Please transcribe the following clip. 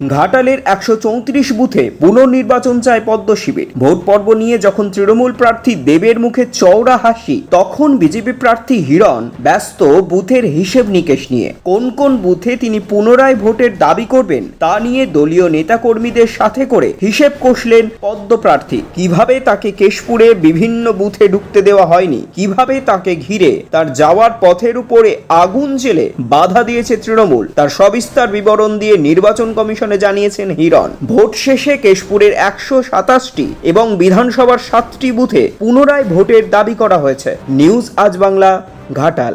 ঘাটালের একশো চৌত্রিশ বুথে পুনর্নির্বাচন চায় পদ্ম শিবির। ভোট পর্ব নিয়ে যখন তৃণমূল প্রার্থী দেবের মুখে চওড়া হাসি, তখন বিজেপি প্রার্থী হিরণ ব্যস্ত বুথের হিসেব নিকেশ নিয়ে। কোন কোন বুথে তিনি পুনরায় ভোটের দাবি করবেন, তা নিয়ে দলীয় নেতাকর্মীদের সাথে করে হিসেব কষলেন পদ্ম প্রার্থী। কীভাবে তাকে কেশপুরে বিভিন্ন বুথে ঢুকতে দেওয়া হয়নি, কীভাবে তাকে ঘিরে তার যাওয়ার পথের উপরে আগুন জেলে বাধা দিয়েছে তৃণমূল, তার সবিস্তার বিবরণ দিয়ে নির্বাচন কমিশনে জানিয়েছেন হিরণ। ভোট শেষে কেশপুরের একশো সাতাশটি এবং বিধানসভার সাতটি বুথে পুনরায় ভোটের দাবি করা হয়েছে। নিউজ আজ বাংলা, ঘাটাল।